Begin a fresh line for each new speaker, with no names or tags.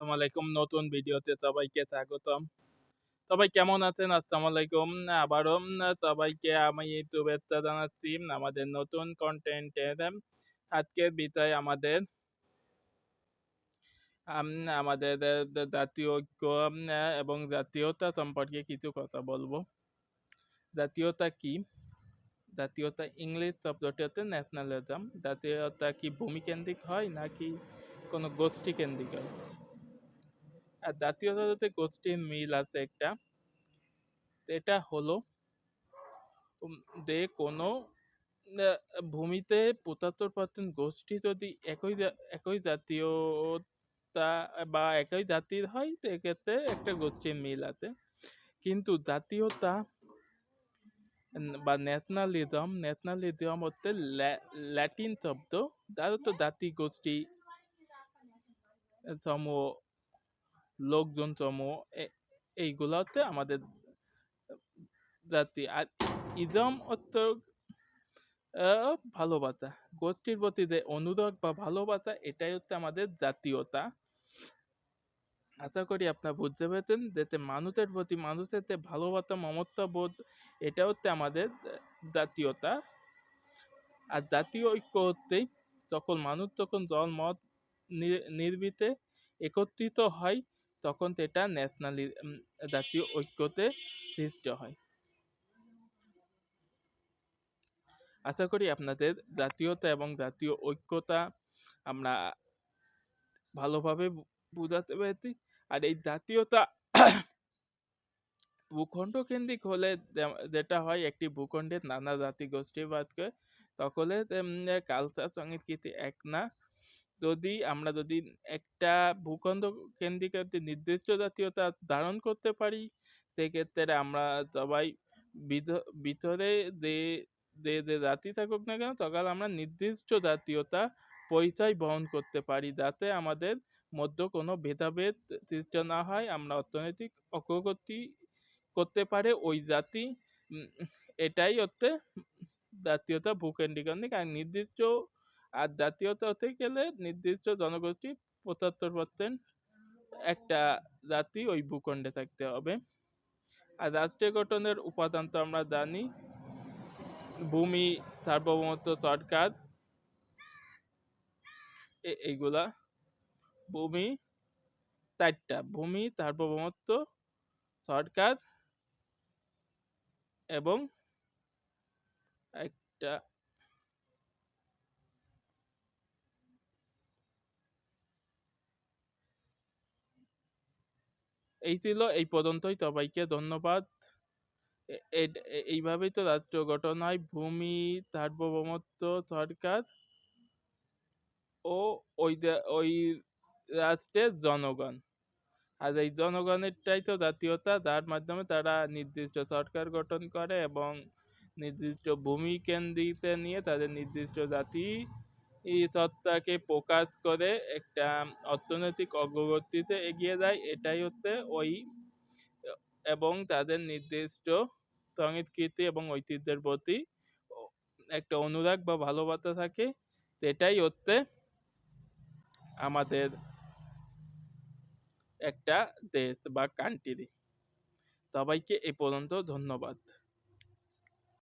আসসালামু নতুন ভিডিওতে সবাইকে স্বাগতম। সবাই কেমন আছেন? আসসালামু আলাইকুম। আবারও, সবাইকে আমি শুভেচ্ছা জানাচ্ছি, আমাদের নতুন কন্টেন্টের আজকের বিষয় আমাদের আমাদের জাতীয় ঐক্য এবং জাতীয়তা সম্পর্কে কিছু কথা বলব। জাতীয়তা কি? জাতীয়তা ইংলিশ শব্দটি হচ্ছে ন্যাশনালিজম জাতীয়তা কি ভূমিকেন্দ্রিক হয় নাকি কোনো গোষ্ঠী কেন্দ্রিক হয়? আর জাতীয়তার সাথে গোষ্ঠীর মিল আছে একটা। এটা হলো যে কোনো ভূমিতে পঁচাত্তর পার্সেন্ট গোষ্ঠী যদি একই একই জাতীয়তা বা একই জাতির হয় সেক্ষেত্রে একটা গোষ্ঠীর মিল আছে। কিন্তু জাতীয়তা বা ন্যাশনালিজম ন্যাশনালিজম হচ্ছে ল্যা- ল্যাটিন শব্দ, যার তো জাতি গোষ্ঠী, সমূহ লোকজন সমূহ এ- এইগুলো হচ্ছে আমাদের জাতি। আর ইজম অর্থ ভালোবাসা। গোষ্ঠীর প্রতি যে অনুরাগ বা ভালোবাসা, এটাই হচ্ছে আমাদের জাতীয়তা। আশা করি আপনারা বুঝতে পেরেছেন যাতে মানুষের প্রতি মানুষের যে ভালোবাসা মমতা বোধ, এটা হচ্ছে আমাদের জাতীয়তা। আর জাতীয় ঐক্য হচ্ছেই যখন মানুষ তখন দল মত নির্বিতে একত্রিত হয় তখন সেটা ন্যাশনালি জাতীয় ঐক্যতে সৃষ্টি হয়। আশা করি আপনাদের জাতীয়তা এবং জাতীয় ঐক্যতা আমরা ভালোভাবে বুঝাতে পেরেছি। আর এই জাতীয়তা ভূখণ্ড কেন্দ্রিক হলে যেটা হয়, একটি ভূখণ্ডের নানা জাতি গোষ্ঠী বাদ করে সকলে কালচার সংস্কৃতি এক না যদি আমরা যদি একটা ভূখণ্ড কেন্দ্রিক একটি নির্দিষ্ট জাতীয়তা ধারণ করতে পারি, সেক্ষেত্রে আমরা সবাই ভিতরে যে যে যে জাতি থাকুক না কেন, তখন আমরা নির্দিষ্ট জাতীয়তা পরিচয় বহন করতে পারি, যাতে আমাদের মধ্যে কোনো ভেদাভেদ সৃষ্টি না হয়, আমরা অর্থনৈতিক অগ্রগতি করতে পারে, ওই জাতি এটাই হচ্ছে জাতীয়তা আর নির্দিষ্ট আর জাতীয়তা হতে গেলে নির্দিষ্ট জনগোষ্ঠী পঁচাত্তর পার্সেন্ট একটা জাতি ওই ভূখণ্ডে থাকতে হবে। আর রাষ্ট্রীয় গঠনের উপাদান তো আমরা জানি, ভূমি, সার্বভৌমত্ব, সরকার এইগুলা। ভূমি চারটা, ভূমি, সার্বভৌমত্ব, সরকার এবং একটা এই ছিল এই পর্যন্তই। সবাইকে ধন্যবাদ। এইভাবেই তো রাষ্ট্র গঠন হয়। ভূমি, সার্বভৌমত্ব সরকার ও ওই ওই রাষ্ট্রের জনগণ। আর এই জনগণেরটাই তো জাতীয়তা। যার মাধ্যমে তারা নির্দিষ্ট সরকার গঠন করে এবং নির্দিষ্ট ভূমি কেন্দ্রিতে নিয়ে তাদের নির্দিষ্ট জাতি এই সত্তাকে প্রকাশ করে একটা অর্থনৈতিক অগ্রগতিতে এগিয়ে যায়। এটাই হচ্ছে ওই, এবং তাদের নির্দিষ্ট সংস্কৃতি এবং ঐতিহ্যের প্রতি একটা অনুরাগ বা ভালোবাসা থাকে। এটাই হচ্ছে আমাদের একটা দেশ বা কান্ট্রি সবাইকে এ পর্যন্ত ধন্যবাদ।